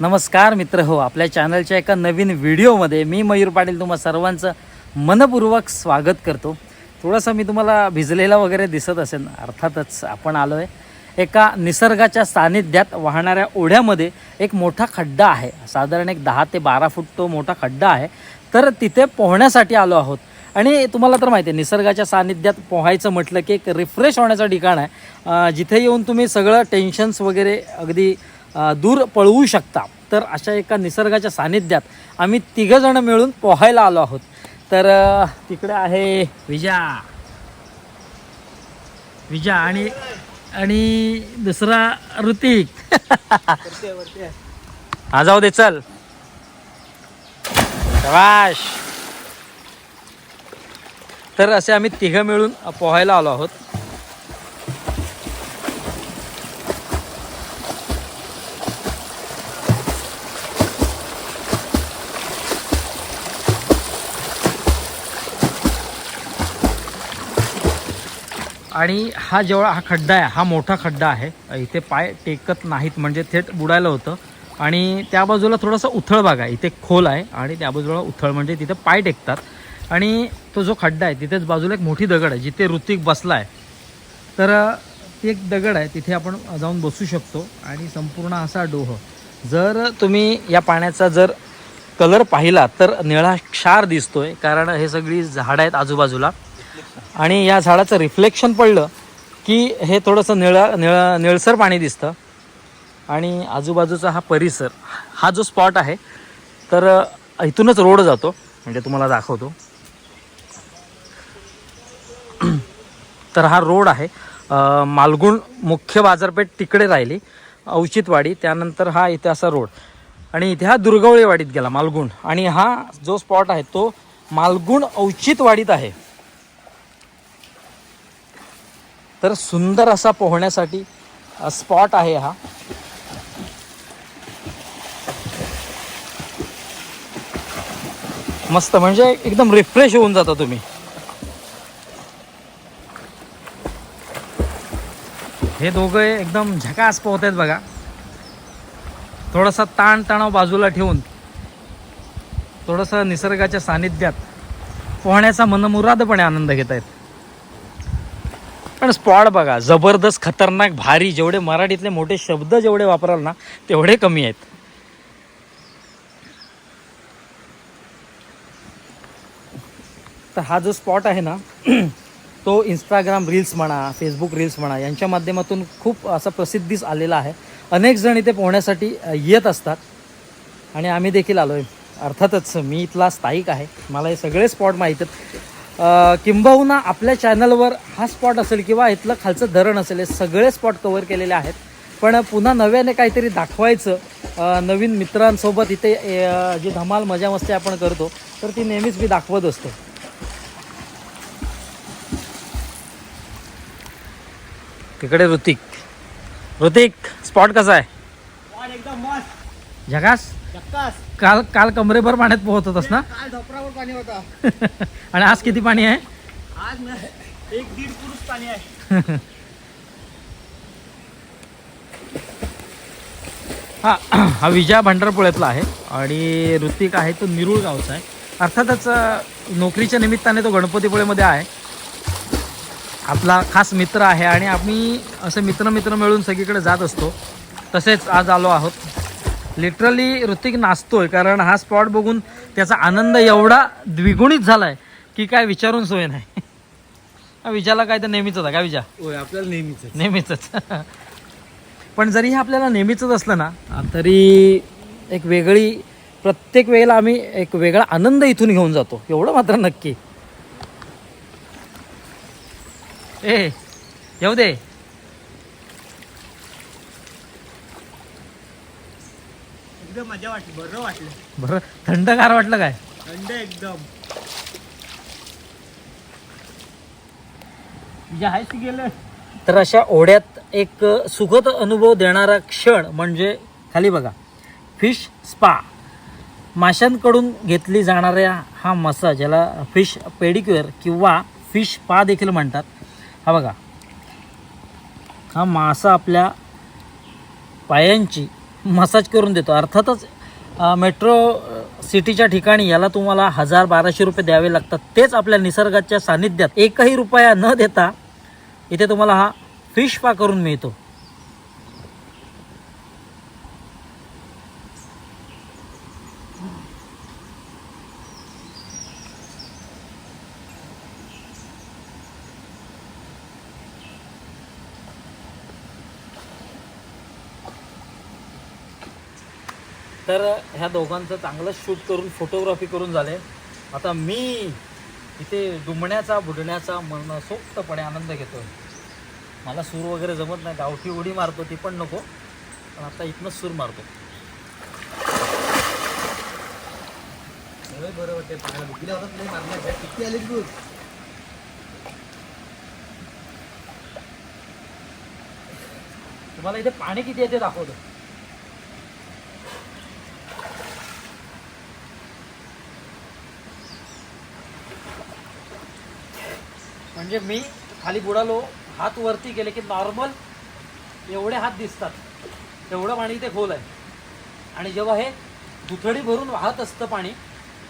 नमस्कार मित्र हो आपल्या चॅनलच्या एका नवीन व्हिडिओमध्ये मी मयूर पाटील तुम्हा सर्वांचं मनपूर्वक स्वागत करतो. थोडंसं मी तुम्हाला भिजलेला वगैरे दिसत असेल अर्थातच आपण आलो आहे एका निसर्गाच्या सानिध्यात वाहणाऱ्या ओढ्यामध्ये एक मोठा खड्डा आहे. साधारण एक दहा ते बारा फूट तो मोठा खड्डा आहे. तर तिथे पोहण्यासाठी आलो आहोत. आणि तुम्हाला तर माहिती आहे निसर्गाच्या सानिध्यात पोहायचं म्हटलं की एक रिफ्रेश होण्याचं ठिकाण आहे. जिथे येऊन तुम्ही सगळं टेन्शन्स वगैरे अगदी दूर पळवू शकता. तर अशा एका निसर्गाच्या सानिध्यात आम्ही तिघंजणं मिळून पोहायला आलो आहोत. तर तिकडं तिकडे आहे विजा. विजा आणि आणि दुसरा ऋतिक. हा जाऊ दे चल. शबाश. तर असे आम्ही तिघं मिळून पोहायला आलो आहोत. आणि हा जेवढा हा खड्डा आहे हा मोठा खड्डा आहे इथे पाय टेकत नाहीत म्हणजे थेट बुडायला होतं. आणि त्या बाजूला थोडासा उथळ भाग आहे इथे खोल आहे आणि त्या बाजूला उथळ म्हणजे तिथे पाय टेकतात. आणि तो जो खड्डा आहे तिथेच बाजूला एक मोठी दगड आहे जिथे ऋतिक बसला आहे. तर ती एक दगड आहे तिथे आपण जाऊन बसू शकतो. आणि संपूर्ण असा डोह. जर तुम्ही या पाण्याचा जर कलर पाहिला तर निळा क्षार दिसतोय कारण हे सगळी झाडं आहेत आजूबाजूला. आणि या झाडाचं रिफ्लेक्शन पडलं की हे थोडंसं निळा निळा निळसर पाणी दिसतं. आणि आजूबाजूचा हा परिसर हा जो स्पॉट आहे तर इथूनच रोड जातो. म्हणजे तुम्हाला दाखवतो. तर हा रोड आहे. मालगुण मुख्य बाजारपेठ तिकडे राहिली औचितवाडी त्यानंतर हा इथे असा रोड. आणि इथे हा दुर्गवळेवाडीत गेला मालगुण. आणि हा जो स्पॉट आहे तो मालगुण औचितवाडीत आहे. तर सुंदर असा पोहण्यासाठी स्पॉट आहे हा. मस्त म्हणजे एकदम रिफ्रेश होऊन जाता तुम्ही. हे दोघं एकदम झकास पोहत आहेत बघा. थोडासा ताणतणाव बाजूला ठेवून थोडंसं निसर्गाच्या सानिध्यात पोहण्याचा मनमुरादपणे आनंद घेत आहेत पण स्पॉट बघा जबरदस्त खतरनाक भारी जेवढे मराठीतले मोठे शब्द जेवढे वापराल ना तेवढे कमी आहेत. तर हा जो स्पॉट आहे ना तो इंस्टाग्राम रील्स म्हणा फेसबुक रील्स म्हणा यांच्या माध्यमातून खूप असा प्रसिद्धीस आलेला आहे. अनेक जण इथे पोहण्यासाठी येत असतात. आणि आम्ही देखील आलो आहे अर्थातच मी इथला स्थायिक आहे. मला हे सगळे स्पॉट माहीत आहेत. किंबहुना आपल्या चॅनलवर हा स्पॉट असेल किंवा इथलं खालचं धरण असेल हे सगळे स्पॉट कवर केलेले आहेत. पण पुन्हा नव्याने काहीतरी दाखवायचं नवीन मित्रांसोबत इथे जी धमाल मजा मस्ती आपण करतो तर ती नेहमीच मी दाखवत असतो. तिकडे ऋतिक. ऋतिक स्पॉट कसा आहे? एकदम मस्त. झकास चक्कास. काल काल कमरेभर पाण्यात पोहत होतास ना? काल धोपरावर पाणी होता. आणि आज किती पाणी आहे? आज ना एक दीड पुरुष पाणी आहे. हा हा विजया भांडारपुळ्यातला आहे आणि ऋतिक आहे तो निरुळ गावचा आहे. अर्थातच नोकरीच्या निमित्ताने तो गणपतीपुळेमध्ये आहे. आपला खास मित्र आहे आणि आम्ही असे मित्र मित्र मिळून सगळीकडे जात असतो. तसेच आज आलो आहोत. लिटरली ऋतिक नाचतोय कारण हा स्पॉट बघून त्याचा आनंद एवढा द्विगुणित झालाय की काय विचारून सोय नाही. विजाला काय तर नेहमीच होता काय विजा? होय आपल्याला नेहमीच नेहमीच पण जरी हे आपल्याला नेहमीच असलं ना तरी एक वेगळी प्रत्येक वेळेला आम्ही एक वेगळा आनंद इथून घेऊन जातो. एवढं मात्र नक्की. ए येऊ दे. एकदम मजा वाटली बरं वाटलं. बरं थंडगार वाटलं काय? थंड एकदम. गेलं. तर अशा ओढ्यात एक सुखद अनुभव देणारा क्षण म्हणजे खाली बघा फिश स्पा. माशांकडून घेतली जाणाऱ्या हा मसाज याला फिश पेडिक्युअर किंवा फिश स्पा देखील म्हणतात हा बघा. हा मासा आपल्या पायांची मसाज करून देतो. अर्थातच मेट्रो सिटीच्या ठिकाणी याला तुम्हाला हजार बाराशे रुपये द्यावे लागतात. तेच आपल्या निसर्गाच्या सानिध्यात एकही रुपया न देता इथे तुम्हाला हा फिश पा करून मिळतो. तर ह्या दोघांचं चांगलं शूट करून फोटोग्राफी करून झाले. आता मी इथे डुंबण्याचा बुडण्याचा मनसोक्तपणे आनंद घेतो मला सूर वगैरे जमत नाही. गावठी उडी मारतो ती पण नको. पण आता इथनंच सूर मारतो. बरं वाटते तुम्हाला इथे पाणी किती आहे ते दाखवतो. म्हणजे मी खाली बुडालो हात वरती गेले की नॉर्मल एवढे हात दिसतात. एवढं पाणी इथे खोल आहे. आणि जेव्हा हे दुथडी भरून वाहत असतं पाणी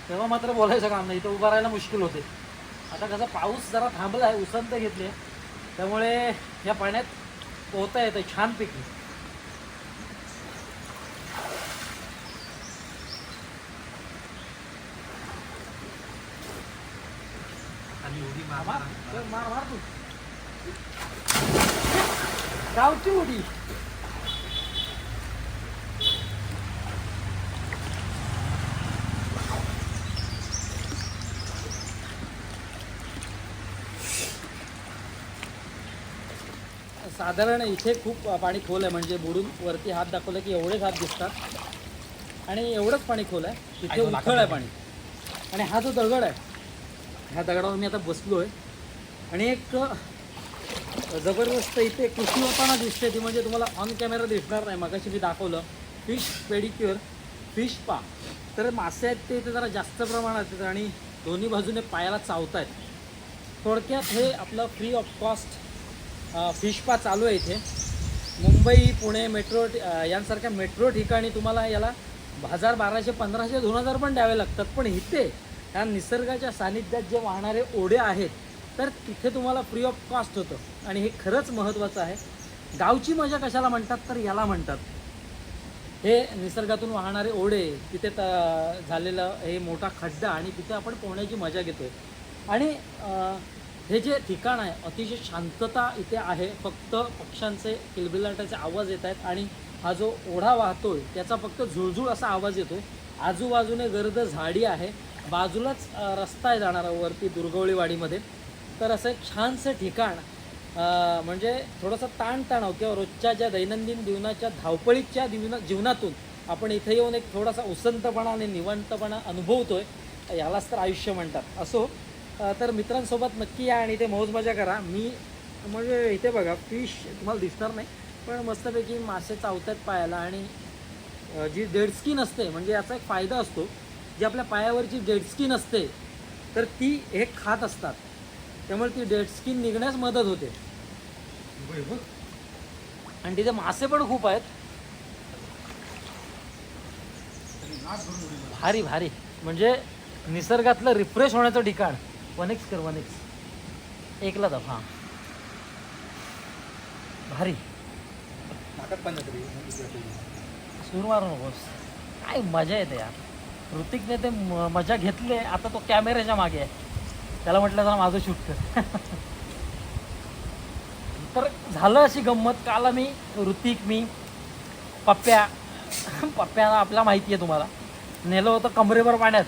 तेव्हा मात्र बोलायचं काम नाही. इथं उभं राहायला मुश्किल होते. आता कसं पाऊस जरा थांबला आहे उसंत घेतली. त्यामुळे या पाण्यात पोहता येतं छानपैकी आणि उडी मामा गावची उडी साधारण इथे खूप पाणी खोल आहे म्हणजे बुडून वरती हात दाखवला की एवढेच हात दिसतात. आणि एवढंच पाणी खोल आहे तिथे उथळ आहे पाणी. आणि हा जो दगड आहे ह्या दगडावर मी आता बसलो आहे आणि एक जबरदस्त इथे कृषी होताना दिसते ती म्हणजे तुम्हाला ऑन कॅमेरा दिसणार नाही. मगाशी मी दाखवलं. फिश पेडिक्युअर फिश पा तर मासे आहेत ते इथे जरा जास्त प्रमाणात आहेत आणि दोन्ही बाजूने पायाला चावत आहेत थोडक्यात हे आपलं फ्री ऑफ कॉस्ट फिश पा चालू आहे इथे. मुंबई पुणे मेट्रो यांसारख्या मेट्रो ठिकाणी तुम्हाला याला हजार बाराशे पंधराशे दोन हजार पण द्यावे लागतात. पण इथे ह्या निसर्गाच्या सानिध्यात जे वाहणारे ओढे आहेत तर तिथे तुम्हाला फ्री ऑफ कॉस्ट होतं. आणि हे खरंच महत्त्वाचं आहे. गावची मजा कशाला म्हणतात? तर याला म्हणतात. हे निसर्गातून वाहणारे ओढे तिथे त- झालेलं हे मोठा खड्डा आणि तिथे आपण पोहण्याची मजा घेतोय. आणि हे जे ठिकाण आहे अतिशय शांतता इथे आहे. फक्त पक्ष्यांचे किलबिलाटाचे आवाज येत आहेत आणि हा जो ओढा वाहतोय त्याचा फक्त झुळझुळ असा आवाज येतो आजूबाजूने गर्द झाडी आहे. बाजूलाच रस्ता आहे जाणारा वरती दुर्गवळीवाडीमध्ये. तर असं एक छानसं ठिकाण म्हणजे थोडंसं ताणतणाव किंवा रोजच्या ज्या दैनंदिन जीवनाच्या धावपळीच्या जीवना जीवनातून आपण इथे येऊन एक थोडासा उसंतपणा आणि निवांतपणा अनुभवतोय यालाच तर आयुष्य म्हणतात. असो तर मित्रांसोबत नक्की या आणि इथे मौज मजा करा. मी म्हणजे इथे बघा फिश तुम्हाला दिसणार नाही पण मस्तपैकी मासे चावतात पायाला आणि जी डेड स्किन असते म्हणजे याचा एक फायदा असतो जी आपल्या पायावरची डेड स्किन असते तर ती हे खात असतात. त्यामुळे ती डेड स्किन निघण्यास मदत होते. आणि तिथे मासे पण खूप आहेत. भारी भारी. म्हणजे निसर्गातलं रिफ्रेश होण्याचं ठिकाण. वनेक्स कर वनेक्स एकला दाब हां. भारी. सूर मारू नकोस. काय मजा येते यार. ऋतिकने ते मजा घेतली आता तो कॅमेऱ्याच्या मागे आहे. त्याला म्हटलं जरा माझं शूट कर. तर झालं अशी गंमत. काल मी ऋतिक मी पप्प्या. पप्प्याला आपला माहिती आहे तुम्हाला. नेलं होतं कमरेवर पाण्यात.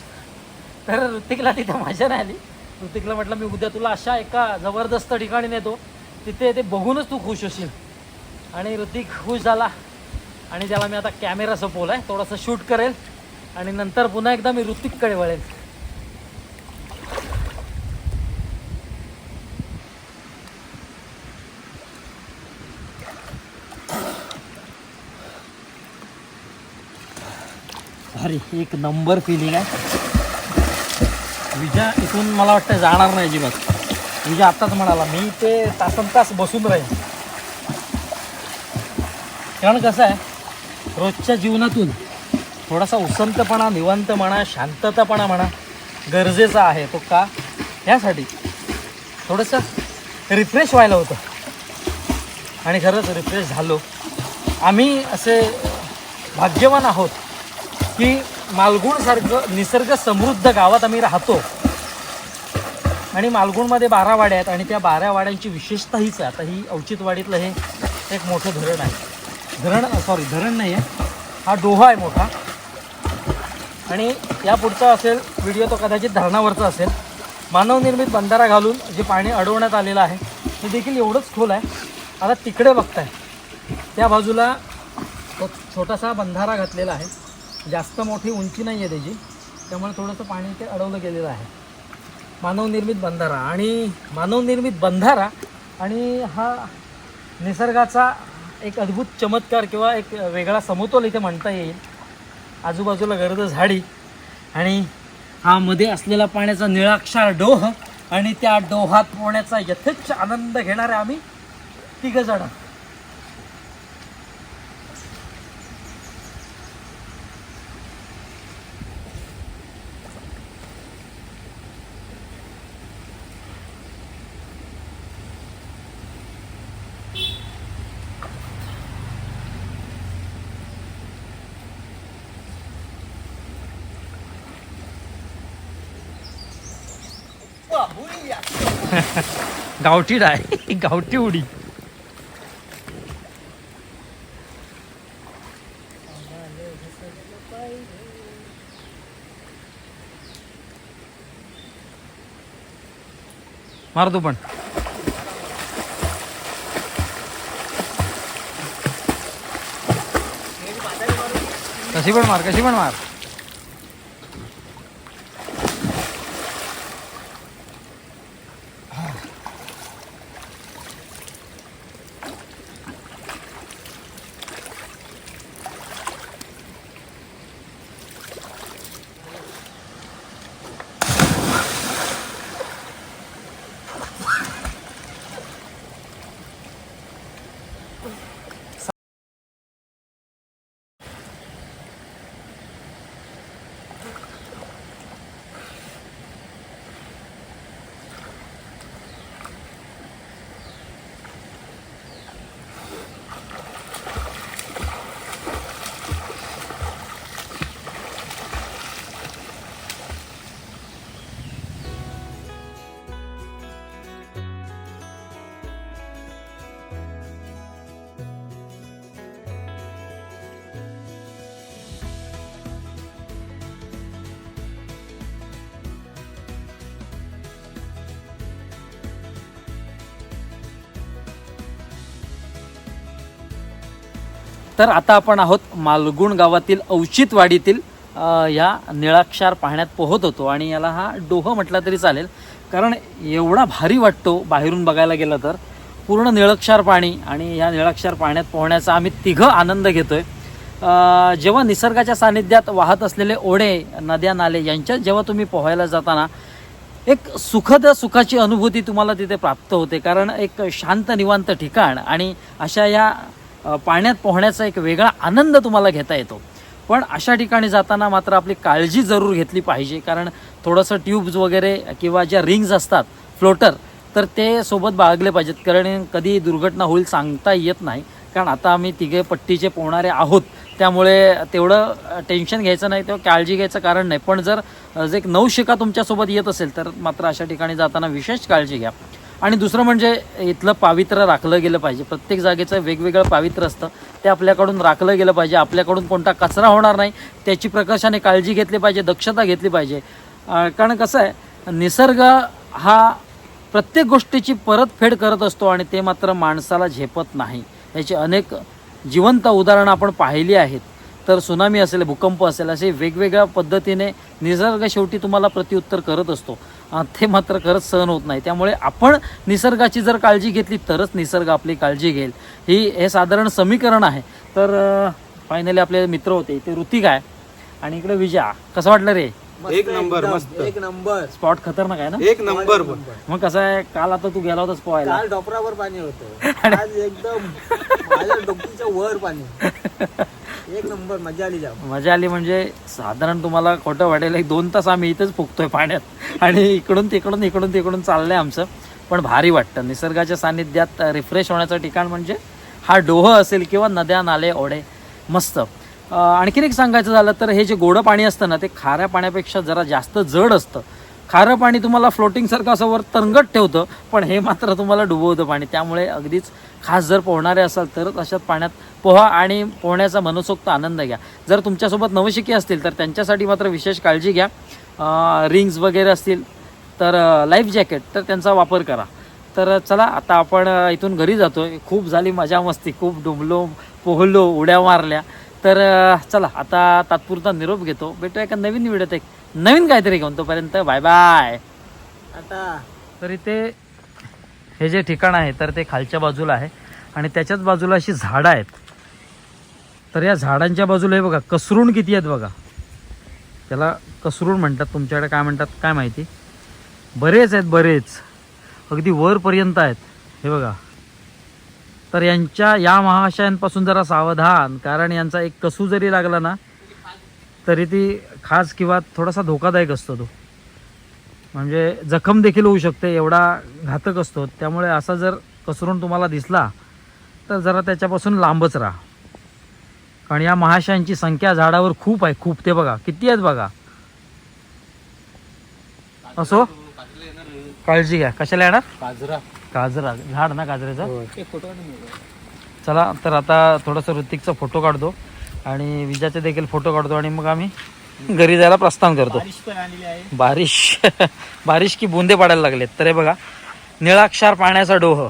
तर ऋतिकला तिथे मजा नाही आली. ऋतिकला म्हटलं मी उद्या तुला अशा एका जबरदस्त ठिकाणी नेतो तिथे ते बघूनच तू खुश होशील. आणि ऋतिक खुश झाला. आणि त्याला मी आता कॅमेरा सपवला आहे थोडंसं शूट करेल. आणि नंतर पुन्हा एकदा मी ऋतिककडे वळेल. भारी. एक नंबर फिलिंग आहे. विजा इथून मला वाटतं जाणार नाही अजिबात. विजा आत्ताच म्हणाला मी ते तासन तास बसून राहील कारण कसं आहे रोजच्या जीवनातून थोडासा उसंतपणा निवांत म्हणा शांततापणा म्हणा गरजेचा आहे तो का? ह्यासाठी थोडंसं रिफ्रेश व्हायला होतं. आणि खरंच रिफ्रेश झालो. आम्ही असे भाग्यवान आहोत. की मालगुणसारखं निसर्ग समृद्ध गावात आम्ही राहतो. आणि मालगुणमध्ये बारा वाड्या आहेत आणि त्या बारा वाड्यांची विशेषता हीच आहे. आता ही औचितवाडीतलं हे एक मोठं धरण आहे. धरण सॉरी धरण नाही आहे. हा डोहा आहे मोठा. आणि या पुढचा असेल व्हिडिओ तो कदाचित धरणावरचा असेल. मानवनिर्मित बंधारा घालून जे पाणी अडवण्यात आलेलं आहे ते देखील एवढंच खोल आहे. आता तिकडे बघताय. त्या बाजूला तो छोटासा बंधारा घातलेला आहे. जास्त मोठी उंची नाही आहे त्याची. त्यामुळे थोडंसं पाणी ते अडवलं गेलेलं आहे. मानवनिर्मित बंधारा आणि मानवनिर्मित बंधारा आणि हा निसर्गाचा एक अद्भुत चमत्कार किंवा एक वेगळा समतोल इथे म्हणता येईल. आजूबाजूला गर्द झाडी आणि हा मध्ये असलेला पाण्याचा निळाक्षार डोह आणि त्या डोहात पोहण्याचा यथेच्छ आनंद घेणारे आम्ही तिघ गावठी डाय गावठी उडी. मार तू पण. कशी पण मार कशी पण मार. तर आता आपण आहोत मालगुण गावातील औचितवाडीतील या निळाक्षार पाहण्यात पोहत होतो. आणि याला हा डोह म्हटला तरी चालेल. कारण एवढा भारी वाटतो बाहेरून बघायला गेलं तर. पूर्ण निळक्षार पाणी आणि या निळक्षार पाण्यात पोहण्याचा आम्ही तिघं आनंद घेतोय. आहे जेव्हा निसर्गाच्या सानिध्यात वाहत असलेले ओढे नद्या नाले यांच्यात जेव्हा तुम्ही पोहायला जाताना एक सुखद सुखाची अनुभूती तुम्हाला तिथे प्राप्त होते. कारण एक शांत निवांत ठिकाण आणि अशा या पाण्यात पोहण्याचा एक वेगळा आनंद तुम्हाला घेता येतो. पण अशा ठिकाणी जाताना मात्र आपली काळजी जरूर घेतली पाहिजे. कारण थोडंसं ट्यूब्स वगैरे किंवा ज्या रिंग्स असतात फ्लोटर तर ते सोबत बाळगले पाहिजेत. कारण कधी दुर्घटना होईल सांगता येत नाही. कारण आता आम्ही तिघे पट्टीचे पोहणारे आहोत. त्यामुळे तेवढं टेन्शन घ्यायचं नाही तेव्हा काळजी घ्यायचं कारण नाही. पण जर जे एक नवशिका तुमच्यासोबत येत असेल तर मात्र अशा ठिकाणी जाताना विशेष काळजी घ्या. आणि दुसरं म्हणजे इथलं पावित्र्य राखलं गेलं पाहिजे. प्रत्येक जागेचं वेगवेगळं पावित्र्य असतं. ते आपल्याकडून राखलं गेलं पाहिजे. आपल्याकडून कोणता कचरा होणार नाही त्याची प्रकर्षाने काळजी घेतली पाहिजे दक्षता घेतली पाहिजे. कारण कसं आहे निसर्ग हा प्रत्येक गोष्टीची परतफेड करत असतो आणि ते मात्र माणसाला झेपत नाही. याची अनेक जिवंत उदाहरणं आपण पाहिली आहेत. तर सुनामी असेल भूकंप असेल असे वेगवेगळ्या पद्धतीने निसर्ग शेवटी तुम्हाला प्रत्युत्तर करत असतो. ते मात्र खरंच सहन होत नाही. त्यामुळे आपण निसर्गाची जर काळजी घेतली तरच निसर्ग आपली काळजी घेईल. ही हे साधारण समीकरण आहे. तर फायनली आपले मित्र होते इथे ऋतिक आहे. आणि इकडे विजया. कसं वाटलं रे? एक नंबर मस्त. एक नंबर. स्पॉट खतरनाक आहे ना? एक नंबर. पण मग कसं आहे काल आता तू गेला होतास पोहायला. काल डोपरावर पाणी होतं. आज एकदम वर पाणी. एक नंबर मजा आली जाऊ. मजा आली म्हणजे साधारण तुम्हाला खोटं वाटेल एक दोन तास आम्ही इथंच फुकतोय पाण्यात. आणि इकडून तिकडून इकडून तिकडून चाललंय आमचं. पण भारी वाटतं. निसर्गाच्या सानिध्यात रिफ्रेश होण्याचं ठिकाण म्हणजे हा डोह असेल किंवा नद्या नाले ओढे. मस्त. आणखीन एक सांगायचं झालं तर हे जे गोडं पाणी असतं ना ते खाऱ्या पाण्यापेक्षा जरा जास्त जड असतं. खारं पाणी तुम्हाला फ्लोटिंगसारखं असं वर तरंगत ठेवतं पण हे मात्र तुम्हाला डुबवतं पाणी. त्यामुळे अगदीच खास जर पोहणारे असाल तरच अशात पाण्यात पोहा आणि पोहण्याचा मनसोक्त आनंद घ्या. जर तुमच्यासोबत नवशिके असतील तर त्यांच्यासाठी मात्र विशेष काळजी घ्या. रिंग्स वगैरे असतील तर लाईफ जॅकेट तर त्यांचा वापर करा. तर चला आता आपण इथून घरी जातोय. खूप झाली मजा मस्ती खूप डुंबलो पोहलो उड्या मारल्या. तर चला आता तात्पुरता निरोप घेतो. भेटूया एका नवीन व्हिडिओत. एक नवीन काहीतरी घेऊन तोपर्यंत बाय बाय आता तर इथे हे जे ठिकाण आहे तर ते खालच्या बाजूला आहे. आणि त्याच्याच बाजूला अशी झाडं आहेत. तर या झाडांच्या बाजूला हे बघा कसरून किती आहेत बघा. त्याला कसरून म्हणतात तुमच्याकडे काय म्हणतात काय माहिती? बरेच आहेत बरेच. अगदी वरपर्यंत आहेत. हे बघा. तर यांच्या या महाशयांपासून जरा सावधान कारण यांचा एक कसू जरी लागला ना तरी ती खास किंवा थोडासा धोकादायक असतो तो. म्हणजे जखम देखील होऊ शकते एवढा घातक असतो. त्यामुळे असा जर कसरून तुम्हाला दिसला तर जरा त्याच्यापासून लांबच राहा. कारण या महाशयांची संख्या झाडावर खूप आहे खूप. ते बघा किती आहेत बघा? असो? काळजी घ्या. कशाला येणार? काजरा. गाजरा झाड ना फोटो चला तर आता थोडंसं ऋतिकचा फोटो काढतो आणि विजाचे देखील फोटो काढतो आणि मग आम्ही घरी जायला प्रस्थान करतो. बारिश पण आलेली आहे. बारिश. बारिश की बुंदे पडायला लागलेत. तर हे बघा निळाक्षार पाण्याचा डोह.